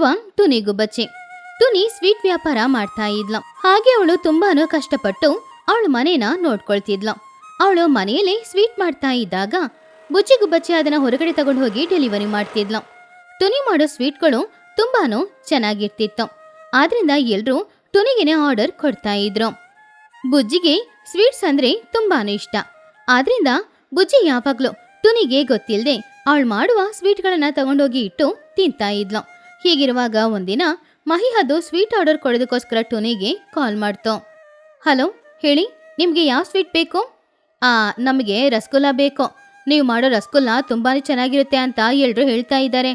ತುನಿ ಗುಬ್ಬಚ್ಚಿ ತುನಿ sweet ವ್ಯಾಪಾರ ಮಾಡ್ತಾ ಇದ್ಲ. ಹಾಗೆ ಅವಳು ತುಂಬಾನು ಕಷ್ಟಪಟ್ಟು ಅವಳು ಮನೇನ ನೋಡ್ಕೊಳ್ತಿದ್ಲ. ಅವಳು ಮನೆಯಲ್ಲೇ ಸ್ವೀಟ್ ಮಾಡ್ತಾ ಇದ್ದಾಗ ಬುಚ್ಚಿ ಗುಬ್ಬಚ್ಚಿ ಅದನ್ನ ಹೊರಗಡೆ ತಗೊಂಡು ಹೋಗಿ ಡೆಲಿವರಿ ಮಾಡ್ತಿದ್ಲ. ತುನಿ ಮಾಡೋ ಸ್ವೀಟ್ಗಳು ತುಂಬಾನು ಚೆನ್ನಾಗಿರ್ತಿತ್ತು. ಆದ್ರಿಂದ ಎಲ್ರೂ ತುನಿಗೆನೆ ಆರ್ಡರ್ ಕೊಡ್ತಾ ಇದ್ರು. ಬುಜ್ಜಿಗೆ ಸ್ವೀಟ್ಸ್ ಅಂದ್ರೆ ತುಂಬಾನು ಇಷ್ಟ. ಆದ್ರಿಂದ ಬುಜ್ಜಿ ಯಾವಾಗ್ಲೂ ತುನಿಗೆ ಗೊತ್ತಿಲ್ಲದೆ ಅವಳು ಮಾಡುವ ಸ್ವೀಟ್ಗಳನ್ನ ತಗೊಂಡೋಗಿ ಇಟ್ಟು ತಿಂತಾ ಇದ್ಲು. ಹೀಗಿರುವಾಗ ಒಂದಿನ ಮಹಿಹದ್ದು ಸ್ವೀಟ್ ಆರ್ಡರ್ ಕೊಡೋದಕ್ಕೋಸ್ಕರ ಟುನಿಗೆ ಕಾಲ್ ಮಾಡ್ತು. ಹಲೋ, ಹೇಳಿ, ನಿಮಗೆ ಯಾವ ಸ್ವೀಟ್ ಬೇಕು? ಆ, ನಮಗೆ ರಸಗುಲ್ಲ ಬೇಕು. ನೀವು ಮಾಡೋ ರಸಗುಲ್ಲ ತುಂಬಾನೇ ಚೆನ್ನಾಗಿರುತ್ತೆ ಅಂತ ಎಲ್ಲರೂ ಹೇಳ್ತಾ ಇದ್ದಾರೆ.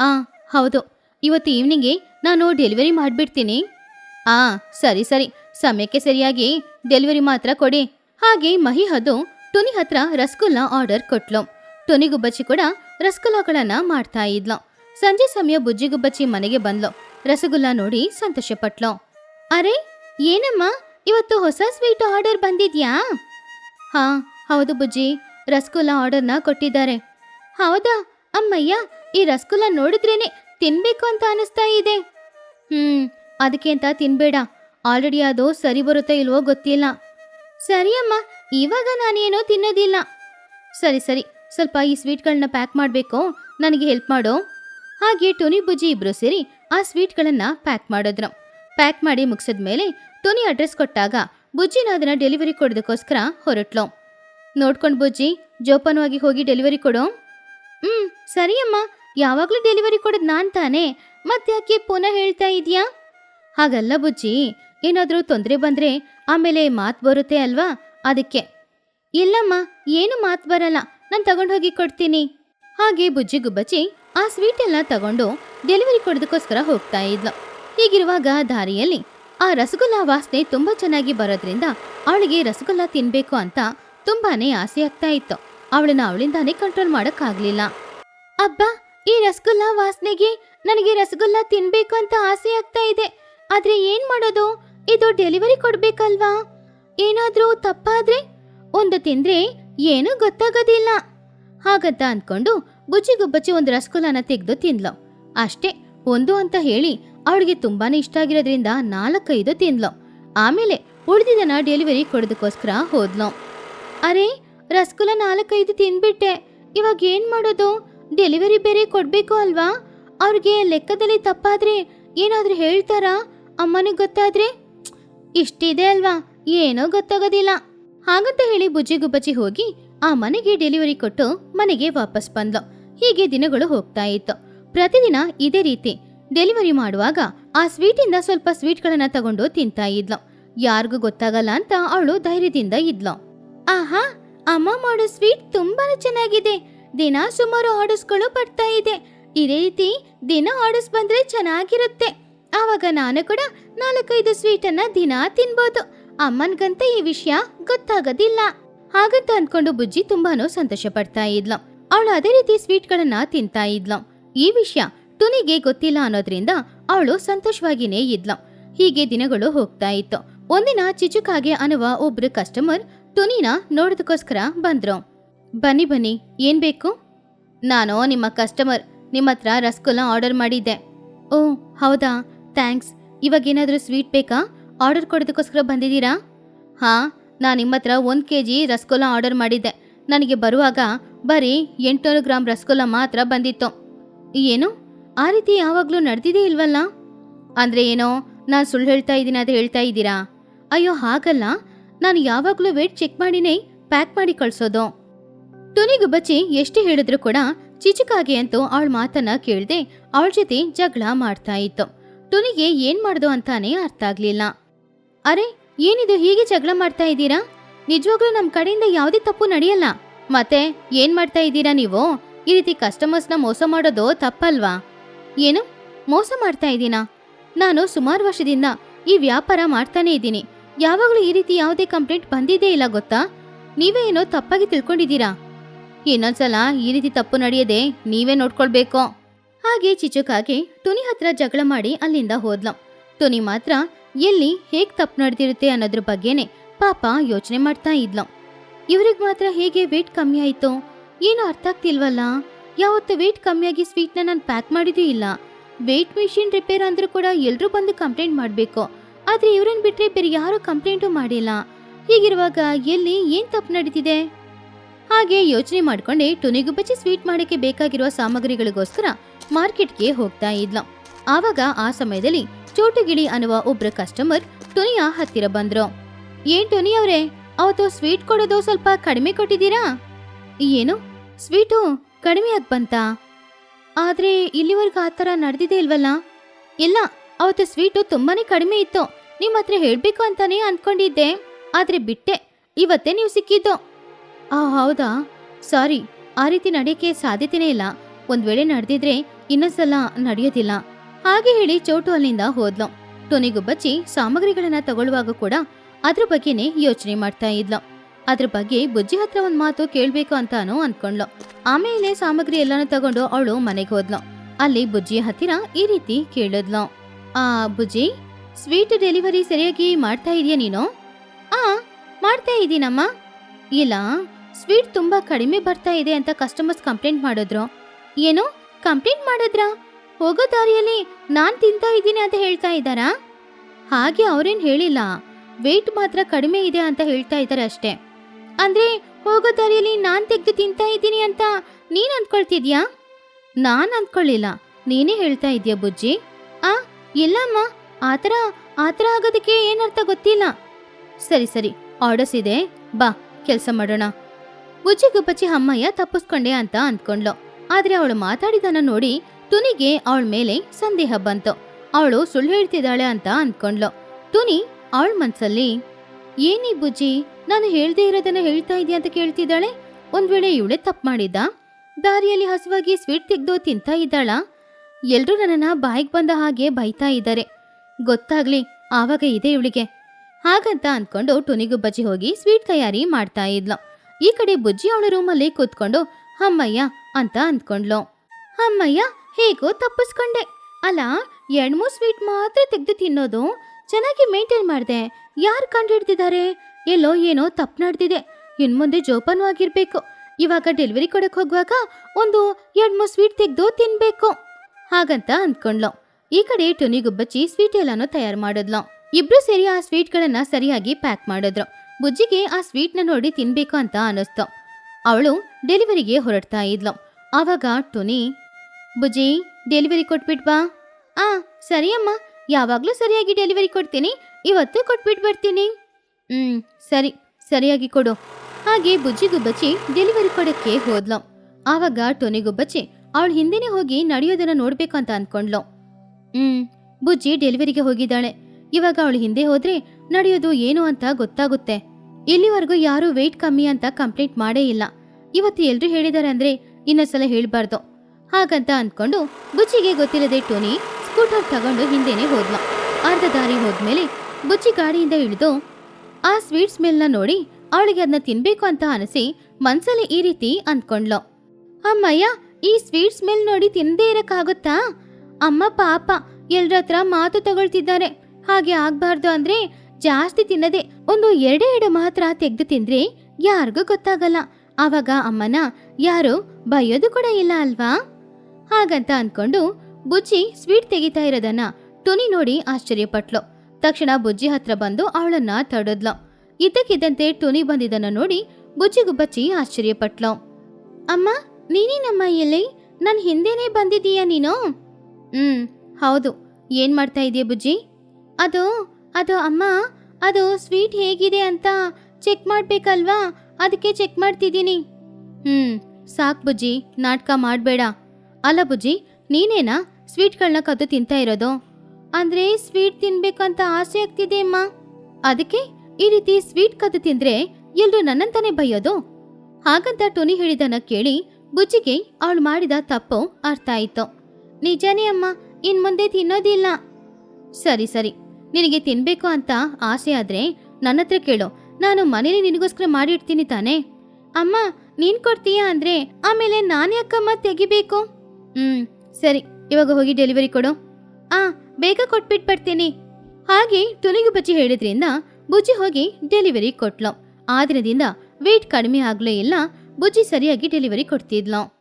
ಆ, ಹೌದು. ಇವತ್ತು ಈವ್ನಿಂಗ್ಗೆ ನಾನು ಡೆಲಿವರಿ ಮಾಡಿಬಿಡ್ತೀನಿ. ಆ, ಸರಿ ಸರಿ. ಸಮಯಕ್ಕೆ ಸರಿಯಾಗಿ ಡೆಲಿವರಿ ಮಾತ್ರ ಕೊಡಿ. ಹಾಗೆ ಮಹಿಹದ್ದು ಟುನಿ ಹತ್ರ ರಸಗುಲ್ಲ ಆರ್ಡರ್ ಕೊಟ್ಲು. ಬಚ್ಚಿ ಕೂಡ ರಸಗುಲ್ಲಗಳನ್ನು ಮಾಡ್ತಾ ಇದ್ಲು. ಸಂಜೆ ಸಮಯ ಬುಜ್ಜಿಗುಬ್ಬಚ್ಚಿ ಮನೆಗೆ ಬಂದ್ಲು. ರಸಗುಲ್ಲ ನೋಡಿ ಸಂತೋಷಪಟ್ಲು. ಅರೆ, ಏನಮ್ಮ? ಇವತ್ತು ಹೊಸ ಸ್ವೀಟ್ ಆರ್ಡರ್ ಬಂದಿದ್ಯಾ? ಹಾ, ಹೌದು ಬುಜ್ಜಿ. ರಸಗುಲ್ಲ ಆರ್ಡರ್ನ ಕೊಟ್ಟಿದ್ದಾರೆ. ಹೌದಾ? ಅಮ್ಮಯ್ಯ, ಈ ರಸಗುಲ್ಲ ನೋಡಿದ್ರೇನೆ ತಿನ್ಬೇಕು ಅಂತ ಅನಿಸ್ತಾ ಇದೆ. ಹ್ಮ್, ಅದಕ್ಕೆ ತಿನ್ಬೇಡ. ಆಲ್ರೆಡಿ ಅದು ಸರಿ ಬರುತ್ತೋ ಇಲ್ವೋ ಗೊತ್ತಿಲ್ಲ. ಸರಿ ಅಮ್ಮ, ಇವಾಗ ನಾನೇನೋ ತಿನ್ನೋದಿಲ್ಲ. ಸರಿ ಸರಿ. ಸ್ವಲ್ಪ ಈ ಸ್ವೀಟ್ಗಳನ್ನ ಪ್ಯಾಕ್ ಮಾಡಬೇಕು. ನನಗೆ ಹೆಲ್ಪ್ ಮಾಡು. ಹಾಗೆ ಟೊನಿ ಬುಜ್ಜಿ ಇಬ್ರು ಸೇರಿ ಆ ಸ್ವೀಟ್ಗಳನ್ನ ಪ್ಯಾಕ್ ಮಾಡಿದ್ರು. ಪ್ಯಾಕ್ ಮಾಡಿ ಮುಗಿಸಿದ ಮೇಲೆ ಟೊನಿ ಅಡ್ರೆಸ್ ಕೊಟ್ಟಾಗ ಬುಜ್ಜಿನ ಅದನ್ನ ಡೆಲಿವರಿ ಕೊಡೋದಕ್ಕೋಸ್ಕರ ಹೊರಟ್ಲು. ನೋಡ್ಕೊಂಡು ಬುಜ್ಜಿ ಜೋಪಾನವಾಗಿ ಹೋಗಿ ಡೆಲಿವರಿ ಕೊಡು. ಹ್ಮ್, ಸರಿಯಮ್ಮ. ಯಾವಾಗಲೂ ಡೆಲಿವರಿ ಕೊಡೋದು ನಾನ್ ತಾನೇ. ಮತ್ತ್ಯಾಕೆ ಪುನಃ ಹೇಳ್ತಾ ಇದೀಯಾ? ಹಾಗಲ್ಲ ಬುಜ್ಜಿ. ಏನಾದರೂ ತೊಂದರೆ ಬಂದ್ರೆ ಆಮೇಲೆ ಮಾತು ಬರುತ್ತೆ ಅಲ್ವಾ? ಅದಕ್ಕೆ. ಇಲ್ಲಮ್ಮ, ಏನು ಮಾತು ಬರಲ್ಲ. ನಾನು ತಗೊಂಡೋಗಿ ಕೊಡ್ತೀನಿ. ಹಾಗೆ ಬುಜ್ಜಿ ಗುಬ್ಬಚ್ಚಿ ಆ ಸ್ವೀಟ್ ಎಲ್ಲ ತಗೊಂಡು ಡೆಲಿವರಿ ಕೊಡೋದಕ್ಕೋಸ್ಕರ ಹೋಗ್ತಾ ಇದ್ಲು. ಹೀಗಿರುವಾಗ ದಾರಿಯಲ್ಲಿ ಆ ರಸಗುಲ್ಲ ವಾಸನೆ ತುಂಬಾ ಚೆನ್ನಾಗಿ ಬರೋದ್ರಿಂದ ಅವಳಿಗೆ ರಸಗುಲ್ಲ ತಿನ್ಬೇಕು ಅಂತ ತುಂಬಾನೇ ಆಸೆ ಆಗ್ತಾ ಇತ್ತು. ಅವಳನ್ನ ಅವಳಿಂದಾನೇ ಕಂಟ್ರೋಲ್ ಮಾಡಕ್ಕಾಗ್ಲಿಲ್ಲ. ಅಬ್ಬಾ, ಈ ರಸಗುಲ್ಲ ವಾಸನೆಗೆ ನನಗೆ ರಸಗುಲ್ಲ ತಿನ್ಬೇಕು ಅಂತ ಆಸೆ ಆಗ್ತಾ ಇದೆ. ಆದ್ರೆ ಏನ್ ಮಾಡೋದು? ಇದು ಡೆಲಿವರಿ ಕೊಡ್ಬೇಕಲ್ವಾ? ಏನಾದ್ರೂ ತಪ್ಪಾದ್ರೆ? ಒಂದು ತಿಂದ್ರೆ ಏನೂ ಗೊತ್ತಾಗೋದಿಲ್ಲ. ಹಾಗಂತ ಅಂದ್ಕೊಂಡು ಬುಜ್ಜಿ ಗುಬ್ಬಚ್ಚಿ ಒಂದು ರಸಗುಲ್ಲಾನ ತೆಗೆದು ತಿಂದ್ಲು. ಅಷ್ಟೇ, ಒಂದು ಅಂತ ಹೇಳಿ ಅವಳಿಗೆ ತುಂಬಾನೇ ಇಷ್ಟ ಆಗಿರೋದ್ರಿಂದ ನಾಲ್ಕೈದು ತಿಂದ್ಲು. ಆಮೇಲೆ ಉಳಿದಿದ್ದನ್ನ ಡೆಲಿವರಿ ಕೊಡೋದಕ್ಕೋಸ್ಕರ ಹೋದ್ಲು. ಅರೆ, ರಸಗುಲ್ಲ ನಾಲ್ಕೈದು ತಿನ್ಬಿಟ್ಟೆ ಇವಾಗ ಏನ್ ಮಾಡೋದು? ಡೆಲಿವರಿ ಬೇರೆ ಕೊಡ್ಬೇಕು ಅಲ್ವಾ? ಅವ್ರಿಗೆ ಲೆಕ್ಕದಲ್ಲಿ ತಪ್ಪಾದ್ರೆ ಏನಾದ್ರೂ ಹೇಳ್ತಾರಾ? ಅಮ್ಮನಿಗೆ ಗೊತ್ತಾದ್ರೆ? ಇಷ್ಟಿದೆ ಅಲ್ವಾ? ಏನೋ ಗೊತ್ತಾಗೋದಿಲ್ಲ. ಹಾಗಂತ ಹೇಳಿ ಬುಜ್ಜಿ ಗುಬ್ಬಚ್ಚಿ ಹೋಗಿ ಆ ಮನೆಗೆ ಡೆಲಿವರಿ ಕೊಟ್ಟು ಮನೆಗೆ ವಾಪಸ್ ಬಂದ್ಲು. ಹೀಗೆ ದಿನಗಳು ಹೋಗ್ತಾ ಇತ್ತು. ಪ್ರತಿದಿನ ಇದೇ ರೀತಿ ಡೆಲಿವರಿ ಮಾಡುವಾಗ ಆ ಸ್ವೀಟಿಂದ ಸ್ವಲ್ಪ ಸ್ವೀಟ್ಗಳನ್ನ ತಗೊಂಡು ತಿಂತಾ ಇದ್ಲು. ಯಾರಿಗೂ ಗೊತ್ತಾಗಲ್ಲ ಅಂತ ಅವಳು ಧೈರ್ಯದಿಂದ ಇದ್ಲು. ಆಹಾ, ಅಮ್ಮ ಮಾಡೋ ಸ್ವೀಟ್ ತುಂಬಾನೇ ಚೆನ್ನಾಗಿದೆ. ದಿನ ಸುಮಾರು ಆರ್ಡರ್ಸ್ಗಳು ಬರ್ತಾ ಇದೆ. ಇದೇ ರೀತಿ ದಿನ ಆರ್ಡರ್ಸ್ ಬಂದ್ರೆ ಚೆನ್ನಾಗಿರುತ್ತೆ. ಆವಾಗ ನಾನು ಕೂಡ ನಾಲ್ಕೈದು ಸ್ವೀಟ್ ಅನ್ನ ದಿನ ತಿನ್ಬೋದು. ಅಮ್ಮನ್ಗಂತ ಈ ವಿಷಯ ಗೊತ್ತಾಗೋದಿಲ್ಲ. ಹಾಗಂತ ಅನ್ಕೊಂಡು ಬುಜ್ಜಿ ತುಂಬಾನು ಸಂತೋಷ ಪಡ್ತಾ ಇದ್ಲು. ಅವಳು ಅದೇ ರೀತಿ ಸ್ವೀಟ್ಗಳನ್ನ ತಿಂತಾ ಇದ್ಲು. ಈ ವಿಷಯ ಟುನಿಗೆ ಗೊತ್ತಿಲ್ಲ ಅನ್ನೋದ್ರಿಂದ ಅವಳು ಸಂತೋಷವಾಗಿನೇ ಇದ್ಲು. ಹೀಗೆ ದಿನಗಳು ಹೋಗ್ತಾ ಇತ್ತು. ಒಂದಿನ ಚಿಚುಕಾಗೆ ಅನ್ನುವ ಒಬ್ರು ಕಸ್ಟಮರ್ ಟುನಿನ ನೋಡೋದಕ್ಕೋಸ್ಕರ ಬಂದ್ರು. ಬನ್ನಿ ಬನ್ನಿ, ಏನ್ ಬೇಕು? ನಾನು ನಿಮ್ಮ ಕಸ್ಟಮರ್, ನಿಮ್ಮ ಹತ್ರ ರಸಗುಲ್ಲ ಆರ್ಡರ್ ಮಾಡಿದ್ದೆ. ಓ, ಹೌದಾ? ಥ್ಯಾಂಕ್ಸ್. ಇವಾಗ ಏನಾದರೂ ಸ್ವೀಟ್ ಬೇಕಾ? ಆರ್ಡರ್ ಕೊಡೋದಕ್ಕೋಸ್ಕರ ಬಂದಿದ್ದೀರಾ? ಹಾ ನಾನು ನಿಮ್ಮ ಹತ್ರ ಒಂದು ಕೆ ಜಿ ರಸಗುಲ್ಲ ಆರ್ಡರ್ ಮಾಡಿದ್ದೆ. ನನಗೆ ಬರುವಾಗ, ಬರೀ ಎಂಟುನೂರು ಗ್ರಾಮ್ ರಸಗುಲ್ಲ ಮಾತ್ರ ಬಂದಿತ್ತು. ಏನು? ಆ ರೀತಿ ಯಾವಾಗಲೂ ನಡೆದಿದೆ ಇಲ್ವಲ್ಲ? ಅಂದರೆ ಏನೋ, ನಾನು ಸುಳ್ಳು ಹೇಳ್ತಾ ಇದ್ದೀನಿ, ಅದು ಹೇಳ್ತಾ ಇದ್ದೀರಾ? ಅಯ್ಯೋ, ಹಾಗಲ್ಲ. ನಾನು ಯಾವಾಗಲೂ ವೇಟ್ ಚೆಕ್ ಮಾಡಿನೇ ಪ್ಯಾಕ್ ಮಾಡಿ ಕಳಿಸೋದು. ಟುನಿಗು ಬಚ್ಚಿ ಎಷ್ಟು ಹೇಳಿದ್ರು ಕೂಡ ಚಿಚುಕಾಗೆ ಅಂತೂ ಅವಳ ಮಾತನ್ನ ಕೇಳದೆ ಅವಳ ಜೊತೆ ಜಗಳ ಮಾಡ್ತಾ ಇತ್ತು. ಟುನಿಗೆ ಏನ್ ಮಾಡ್ದು ಅಂತಾನೆ ಅರ್ಥ ಆಗ್ಲಿಲ್ಲ. ಅರೆ ಏನಿದು ಹೀಗೆ ಜಗಳ ಮಾಡ್ತಾ ಇದ್ದೀರಾ? ನಿಜವಾಗ್ಲೂ ನಮ್ ಕಡೆಯಿಂದ ಯಾವುದೇ ತಪ್ಪು ನಡೆಯಲ್ಲ. ಮತ್ತೆ ಏನ್ ಮಾಡ್ತಾ ಇದ್ದೀರಾ ನೀವು? ಈ ರೀತಿ ಕಸ್ಟಮರ್ಸ್ನ ಮೋಸ ಮಾಡೋದು ತಪ್ಪಲ್ವಾ? ಏನು? ಮೋಸ ಮಾಡ್ತಾ ಇದ್ದೀನಾ? ನಾನು ಸುಮಾರು ವರ್ಷದಿಂದ ಈ ವ್ಯಾಪಾರ ಮಾಡ್ತಾನೆ ಇದ್ದೀನಿ. ಯಾವಾಗಲೂ ಈ ರೀತಿ ಯಾವುದೇ ಕಂಪ್ಲೇಂಟ್ ಬಂದಿದ್ದೇ ಇಲ್ಲ ಗೊತ್ತಾ? ನೀವೇ ಏನೋ ತಪ್ಪಾಗಿ ತಿಳ್ಕೊಂಡಿದ್ದೀರಾ? ಇನ್ನೊಂದ್ಸಲ ಈ ರೀತಿ ತಪ್ಪು ನಡೆಯದೆ ನೀವೇ ನೋಡ್ಕೊಳ್ಬೇಕು. ಹಾಗೆ ಚಿಚುಕಾಗಿ ಟುನಿ ಹತ್ರ ಜಗಳ ಮಾಡಿ ಅಲ್ಲಿಂದ ಹೋದ್ಲು. ಟುನಿ ಮಾತ್ರ ಎಲ್ಲಿ ಹೇಗ್ ತಪ್ಪು ನಡೆದಿರುತ್ತೆ ಅನ್ನೋದ್ರ ಬಗ್ಗೆನೆ ಪಾಪ ಯೋಚನೆ ಮಾಡ್ತಾ ಇದ್ಲು. ಇವ್ರಿಗೆ ಮಾತ್ರ ಹೇಗೆ ವೇಟ್ ಕಮ್ಮಿ ಆಯ್ತು? ಏನು ಅರ್ಥ ಆಗ್ತಿಲ್ವಲ್ಲ? ಯಾವತ್ತು ವೇಟ್ ಕಮ್ಮಿಯಾಗಿ ಸ್ವೀಟ್ನ ನಾನು ಪ್ಯಾಕ್ ಮಾಡಿದೂ ಇಲ್ಲ. ವೇಟ್ ಮಿಷಿನ್ ರಿಪೇರ್ ಅಂದ್ರೂ ಕೂಡ ಎಲ್ರೂ ಬಂದು ಕಂಪ್ಲೇಂಟ್ ಮಾಡಬೇಕು. ಆದ್ರೆ ಇವ್ರನ್ನ ಬಿಟ್ರೆ ಬೇರೆ ಯಾರು ಕಂಪ್ಲೇಂಟು ಮಾಡಿಲ್ಲ. ಹೀಗಿರುವಾಗ ಎಲ್ಲಿ ಏನ್ ತಪ್ಪು ನಡೀತಿದೆ? ಹಾಗೆ ಯೋಚನೆ ಮಾಡ್ಕೊಂಡೆ ಟುನಿಗುಬಚ್ಚಿ ಸ್ವೀಟ್ ಮಾಡಕ್ಕೆ ಬೇಕಾಗಿರುವ ಸಾಮಗ್ರಿಗಳಿಗೋಸ್ಕರ ಮಾರ್ಕೆಟ್ಗೆ ಹೋಗ್ತಾ ಇದ್ಲ. ಆವಾಗ ಆ ಸಮಯದಲ್ಲಿ ಚೋಟುಗಿಳಿ ಅನ್ನುವ ಒಬ್ರು ಕಸ್ಟಮರ್ ಟೊನಿಯಾ ಹತ್ತಿರ ಬಂದ್ರು. ಏನ್ ಟೊನಿ ಅವ್ರೆ, ಅವತ್ತು ಸ್ವೀಟ್ ಕೊಡೋದು ಸ್ವಲ್ಪ ಕಡಿಮೆ ಕೊಟ್ಟಿದ್ದೀರಾ? ಏನು ಸ್ವೀಟು ಕಡಿಮೆ ಆಗ್ ಬಂತ ಆದ್ರೆ ಇಲ್ಲಿವರೆಗೂ ಆ ಥರ ನಡೆದಿದೆ ಇಲ್ವಲ್ಲ? ಇಲ್ಲ, ಅವತ್ತು ಸ್ವೀಟು ತುಂಬಾನೇ ಕಡಿಮೆ ಇತ್ತು. ನಿಮ್ಮ ಹತ್ರ ಹೇಳ್ಬೇಕು ಅಂತಾನೆ ಅನ್ಕೊಂಡಿದ್ದೆ. ಆದ್ರೆ ಬಿಟ್ಟೆ, ಇವತ್ತೇ ನೀವು ಸಿಕ್ಕಿದ್ದು. ಆ, ಹೌದಾ? ಸಾರಿ, ಆ ರೀತಿ ನಡೆಯಕ್ಕೆ ಸಾಧ್ಯತೆನೇ ಇಲ್ಲ. ಒಂದ್ ವೇಳೆ ನಡೆದಿದ್ರೆ ಇನ್ನೊಂದ್ಸಲ ನಡೆಯೋದಿಲ್ಲ. ಹಾಗೆ ಹೇಳಿ ಚೌಟು ಅಲ್ಲಿಂದ ಹೋದ್ಲು. ಟೊನಿಗೂ ಬಚ್ಚಿ ಸಾಮಗ್ರಿಗಳನ್ನ ತಗೊಳ್ಳುವಾಗ ಕೂಡ ಅದ್ರ ಬಗ್ಗೆನೇ ಯೋಚನೆ ಮಾಡ್ತಾ ಇದ್ಲು. ಅದ್ರ ಬಗ್ಗೆ ಬುಜ್ಜಿ ಹತ್ರ ಒಂದ್ ಮಾತು ಕೇಳ್ಬೇಕು ಅಂತಾನು ಅನ್ಕೊಂಡ್ಲು. ಆಮೇಲೆ ಸಾಮಗ್ರಿ ಎಲ್ಲಾನು ತಗೊಂಡು ಅವಳು ಮನೆಗೆ ಹೋದ್ಲು. ಅಲ್ಲಿ ಬುಜ್ಜಿ ಹತ್ತಿರ ಈ ರೀತಿ ಕೇಳಿದ್ಲು. ಆ, ಬುಜ್ಜಿ, ಸ್ವೀಟ್ ಡೆಲಿವರಿ ಸರಿಯಾಗಿ ಮಾಡ್ತಾ ಇದೀಯಾ ನೀನು? ಆ, ಮಾಡ್ತಾ ಇದ್ದೀನಮ್ಮ ಇಲ್ಲ, ಸ್ವೀಟ್ ತುಂಬಾ ಕಡಿಮೆ ಬರ್ತಾ ಇದೆ ಅಂತ ಕಸ್ಟಮರ್ಸ್ ಕಂಪ್ಲೇಂಟ್ ಮಾಡಿದ್ರು. ಏನು? ಕಂಪ್ಲೇಂಟ್ ಮಾಡಿದ್ರಾ? ಹೋಗೋ ದಾರಿಯಲ್ಲಿ ನಾನ್ ತಿಂತಾ ಇದ್ದೀನಿ ಅಂತ ಹೇಳ್ತಾ ಇದ್ದಾರಾ? ಹಾಗೆ ಅವ್ರೇನ್ ಹೇಳಿಲ್ಲ. ವೆಯ್ಟ್ ಮಾತ್ರ ಕಡಿಮೆ ಇದೆ ಅಂತ ಹೇಳ್ತಾ ಇದ್ದಾರೆ ಅಷ್ಟೇ. ಅಂದ್ರೆ ಹೋಗೋ ದಾರಿಯಲ್ಲಿ ನಾನ್ ತೆಗೆದು ತಿಂತಾ ಇದ್ದೀನಿ ಅಂತ ನೀನ್ ಅಂದ್ಕೊಳ್ತಿದ್ಯಾ? ನಾನ್ ಅಂದ್ಕೊಳ್ಳಿಲ್ಲ. ನೀನೇ ಹೇಳ್ತಾ ಇದೀಯ ಬುಜ್ಜಿ? ಆ, ಇಲ್ಲಮ್ಮ. ಆತರ ಆತರ ಆಗೋದಕ್ಕೆ ಏನರ್ಥ ಗೊತ್ತಿಲ್ಲ. ಸರಿ ಸರಿ. ಆರ್ಡರ್ಸ್ ಇದೆ. ಬಾ, ಕೆಲಸ ಮಾಡೋಣ. ಬುಜ್ಜಿ ಗುಬ್ಬಚ್ಚಿ ಅಮ್ಮಯ್ಯ ತಪ್ಪಿಸ್ಕೊಂಡೆ ಅಂತ ಅಂದ್ಕೊಂಡ್ಲು. ಆದ್ರೆ ಅವಳು ಮಾತಾಡಿದನ ನೋಡಿ ತುನಿಗೆ ಅವಳ ಮೇಲೆ ಸಂದೇಹ ಬಂತು. ಅವಳು ಸುಳ್ಳು ಹೇಳ್ತಿದ್ದಾಳೆ ಅಂತ ಅಂದ್ಕೊಂಡ್ಲು ತುನಿ ಅವಳ ಮನ್ಸಲ್ಲಿ, ಏನಿ ಬುಜ್ಜಿ, ನಾನು ಹೇಳ್ದೇ ಇರೋದನ್ನ ಹೇಳ್ತಾ ಇದ್ಯಾ ಅಂತ ಕೇಳ್ತಿದ್ದಾಳೆ? ಒಂದ್ ವೇಳೆ ಇವಳೆ ತಪ್ಪು ಮಾಡಿದ್ದ? ದಾರಿಯಲ್ಲಿ ಹಸುವಾಗಿ ಸ್ವೀಟ್ ತೆಗ್ದು ತಿಂತಾ ಇದ್ದಾಳ? ಎಲ್ರೂ ನನ್ನನ್ನ ಬಾಯಿಗೆ ಬಂದ ಹಾಗೆ ಬೈತಾ ಇದ್ದಾರೆ. ಗೊತ್ತಾಗ್ಲಿ, ಆವಾಗ ಇದೆ ಇವಳಿಗೆ. ಹಾಗಂತ ಅಂದ್ಕೊಂಡು ಟುನಿಗೂ ಬಜ್ಜಿ ಹೋಗಿ ಸ್ವೀಟ್ ತಯಾರಿ ಮಾಡ್ತಾ ಇದ್ಲು. ಈ ಕಡೆ ಬುಜ್ಜಿ ಅವಳ ರೂಮಲ್ಲಿ ಕೂತ್ಕೊಂಡು ಅಮ್ಮಯ್ಯ ಅಂತ ಅಂದ್ಕೊಂಡ್ಲು ಅಮ್ಮಯ್ಯ ಹೇಗೋ ತಪ್ಪಿಸ್ಕೊಂಡೆ. ಅಲ್ಲ ಎರಡ್ಮೂರ್ ಸ್ವೀಟ್ ಮಾತ್ರ ತೆಗ್ದು ತಿನ್ನೋದು, ಚೆನ್ನಾಗಿ ಮೇಂಟೈನ್ ಮಾಡ್ದೆ. ಯಾರು ಕಂಡಿಡ್ದಿದ್ದಾರೆ ಎಲ್ಲೋ ಏನೋ ತಪ್ಪು ನಡೆದಿದೆ. ಇನ್ಮುಂದೆ ಜೋಪಾನವಾಗಿರ್ಬೇಕು ಇವಾಗ ಡೆಲಿವರಿ ಕೊಡಕ್ ಹೋಗುವಾಗ ಒಂದು ಎರಡ್ಮೂರ್ ಸ್ವೀಟ್ ತೆಗ್ದು ತಿನ್ಬೇಕು. ಹಾಗಂತ ಅಂದ್ಕೊಂಡ್ಲು. ಈ ಕಡೆ ಟುನಿಗುಬ್ಬಚ್ಚಿ ಸ್ವೀಟ್ ಎಲ್ಲಾನು ತಯಾರು ಮಾಡಿದ್ಲು. ಇಬ್ರು ಸೇರಿ ಆ ಸ್ವೀಟ್ಗಳನ್ನ ಸರಿಯಾಗಿ ಪ್ಯಾಕ್ ಮಾಡಿದ್ರು. ಬುಜ್ಜಿಗೆ ಆ ಸ್ವೀಟ್ನ ನೋಡಿ ತಿನ್ಬೇಕು ಅಂತ ಅನಿಸ್ತು. ಅವಳು ಡೆಲಿವರಿಗೆ ಹೊರಡ್ತಾ ಇದ್ಲು. ಆವಾಗ ಟುನಿ ಬುಜ್ಜಿ ಡೆಲಿವರಿ ಕೊಟ್ಬಿಟ್ ಬಾ. ಆ, ಸರಿ ಅಮ್ಮ. ಯಾವಾಗ್ಲೂ ಸರಿಯಾಗಿ ಡೆಲಿವರಿ ಕೊಡ್ತೀನಿ. ಇವತ್ತು ಕೊಟ್ಬಿಟ್ಟು ಬರ್ತೀನಿ. ಹ್ಮ್, ಸರಿ, ಸರಿಯಾಗಿ ಕೊಡು. ಹಾಗೆ ಬುಜ್ಜಿ ಬಚ್ಚಿ ಡೆಲಿವರಿ ಕೊಡಕ್ಕೆ ಹೋದ್ಲು. ಆವಾಗ ಬಚ್ಚಿ ಅವಳ ಹಿಂದೆನೆ ಹೋಗಿ ನಡೆಯೋದನ್ನ ನೋಡ್ಬೇಕು ಅಂತ ಅನ್ಕೊಂಡ್ಲು. ಹ್ಮ್, ಬುಜ್ಜಿ ಡೆಲಿವರಿಗೆ ಹೋಗಿದ್ದಾಳೆ. ಇವಾಗ ಅವಳು ಹಿಂದೆ ಹೋದ್ರೆ ನಡೆಯೋದು ಏನು ಅಂತ ಗೊತ್ತಾಗುತ್ತೆ. ಇಲ್ಲಿವರೆಗೂ ಯಾರು ವೆಯ್ಟ್ ಕಮ್ಮಿ ಅಂತ ಕಂಪ್ಲೇಂಟ್ ಮಾಡೇ ಇಲ್ಲ. ಇವತ್ತು ಎಲ್ರು ಹೇಳಿದಾರೆ ಅಂದ್ರೆ ಇನ್ನೊಂದ್ಸಲ ಹೇಳ್ಬಾರ್ದು. ಹಾಗಂತ ಅಂದ್ಕೊಂಡು ಬುಚ್ಚಿಗೆ ಗೊತ್ತಿಲ್ಲದೆ ಟೋನಿ ಸ್ಕೂಟರ್ ತಗೊಂಡು ಹಿಂದೆನೆ ಹೋದ್ಲ. ಅರ್ಧ ದಾರಿ ಹೋದ್ಮೇಲೆ ಬುಚ್ಚಿ ಗಾಡಿಯಿಂದ ಇಳಿದು, ಆ ಸ್ವೀಟ್ ಸ್ಮೆಲ್ನ ನೋಡಿ ಅವಳಿಗೆ ಅದನ್ನ ತಿನ್ಬೇಕು ಅಂತ ಅನಿಸಿ ಮನ್ಸಲ್ಲಿ ಈ ರೀತಿ ಅಂದ್ಕೊಂಡ್ಲು ಅಮ್ಮಯ್ಯ, ಈ ಸ್ವೀಟ್ ಸ್ಮೆಲ್ ನೋಡಿ ತಿನ್ನದೇ ಇರಕ್ಕಾಗುತ್ತಾ? ಅಮ್ಮ ಪಾಪ ಎಲ್ರ ಹತ್ರ ಮಾತು ತಗೊಳ್ತಿದ್ದಾರೆ. ಹಾಗೆ ಆಗ್ಬಾರ್ದು ಅಂದ್ರೆ ಜಾಸ್ತಿ ತಿನ್ನದೆ ಒಂದು ಎರಡೇ ಎರಡು ಮಾತ್ರ ತೆಗ್ದು ತಿಂದ್ರೆ ಯಾರಿಗೂ ಗೊತ್ತಾಗಲ್ಲ. ಅವಾಗ ಅಮ್ಮನ ಯಾರು ಬಯ್ಯೋದು ಕೂಡ ಇಲ್ಲ ಅಲ್ವಾ? ಹಾಗಂತ ಅನ್ಕೊಂಡು ಬುಜ್ಜಿ ಸ್ವೀಟ್ ತೆಗಿತಾ ಇರೋದನ್ನ ಟುನಿ ನೋಡಿ ಆಶ್ಚರ್ಯಪಟ್ಲು. ತಕ್ಷಣ ಬುಜ್ಜಿ ಹತ್ರ ಬಂದು ಅವಳನ್ನ ತಡದ್ಲು. ಇದ್ದಕ್ಕಿದ್ದಂತೆ ಟುನಿ ಬಂದಿದ್ದನ್ನ ನೋಡಿ ಬುಜ್ಜಿಗುಬ್ಬಚ್ಚಿ ಬಚ್ಚಿ ಆಶ್ಚರ್ಯಪಟ್ಲು. ಅಮ್ಮ, ನೀನೇನಮ್ಮ ಎಲ್ಲಿ ನನ್ ಹಿಂದೇನೆ ಬಂದಿದೀಯ ನೀನು? ಹ್ಮ್, ಹೌದು. ಏನ್ ಮಾಡ್ತಾ ಇದೀಯ ಬುಜ್ಜಿ? ಅದು ಅದು ಅಮ್ಮ, ಅದು ಸ್ವೀಟ್ ಹೇಗಿದೆ ಅಂತ ಚೆಕ್ ಮಾಡ್ಬೇಕಲ್ವಾ? ಅದಕ್ಕೆ ಚೆಕ್ ಮಾಡ್ತಿದ್ದೀನಿ. ಹ್ಮ್, ಸಾಕ್ ಬುಜ್ಜಿ, ನಾಟಕ ಮಾಡಬೇಡ. ಅಲ್ಲ ಬುಜ್ಜಿ, ನೀನೇನಾ ಸ್ವೀಟ್ಗಳನ್ನ ಕದ್ದು ತಿಂತಾ ಇರೋದು? ಅಂದ್ರೆ ಸ್ವೀಟ್ ತಿನ್ಬೇಕಂತ ಆಸೆ ಆಗ್ತಿದೆ ಅಮ್ಮ. ಅದಕ್ಕೆ ಈ ರೀತಿ ಸ್ವೀಟ್ ಕದ್ದು ತಿಂದ್ರೆ ಎಲ್ರು ನನ್ನಂತಾನೆ ಬೈಯೋದು? ಹಾಗಂತ ಟೋನಿ ಹೇಳಿದನ ಕೇಳಿ ಬುಜ್ಜಿಗೆ ಅವಳು ಮಾಡಿದ ತಪ್ಪು ಅರ್ಥ ಆಯ್ತು. ನಿಜಾನೇ ಅಮ್ಮ, ಇನ್ ಮುಂದೆ ತಿನ್ನೋದಿಲ್ಲ. ಸರಿ ಸರಿ. ನಿನಗೆ ತಿನ್ಬೇಕು ಅಂತ ಆಸೆ ಆದ್ರೆ ನನ್ನ ಹತ್ರ ಕೇಳು. ನಾನು ಮನೇಲಿ ನಿನಗೋಸ್ಕರ ಮಾಡಿಡ್ತೀನಿ ತಾನೆ. ಅಮ್ಮ, ನೀನ್ ಕೊಡ್ತೀಯಾ ಅಂದ್ರೆ ಆಮೇಲೆ ನಾನೇ ಅಕ್ಕಮ್ಮ ತೆಗಿಬೇಕು? ಹ್ಮ್, ಸರಿ, ಇವಾಗ ಹೋಗಿ ಡೆಲಿವರಿ ಕೊಡು. ಆ, ಬೇಗ ಕೊಟ್ಬಿಟ್ಟು ಬರ್ತೀನಿ. ಹಾಗೆ ತುನಿಗು ಬಜ್ಜಿ ಹೇಳಿದ್ರಿಂದ ಬುಜ್ಜಿ ಹೋಗಿ ಡೆಲಿವರಿ ಕೊಟ್ಲು. ಆ ದಿನದಿಂದ ವೇಟ್ ಕಡಿಮೆ ಆಗ್ಲೇ ಇಲ್ಲ, ಬುಜ್ಜಿ ಸರಿಯಾಗಿ ಡೆಲಿವರಿ ಕೊಡ್ತಿದ್ಲು.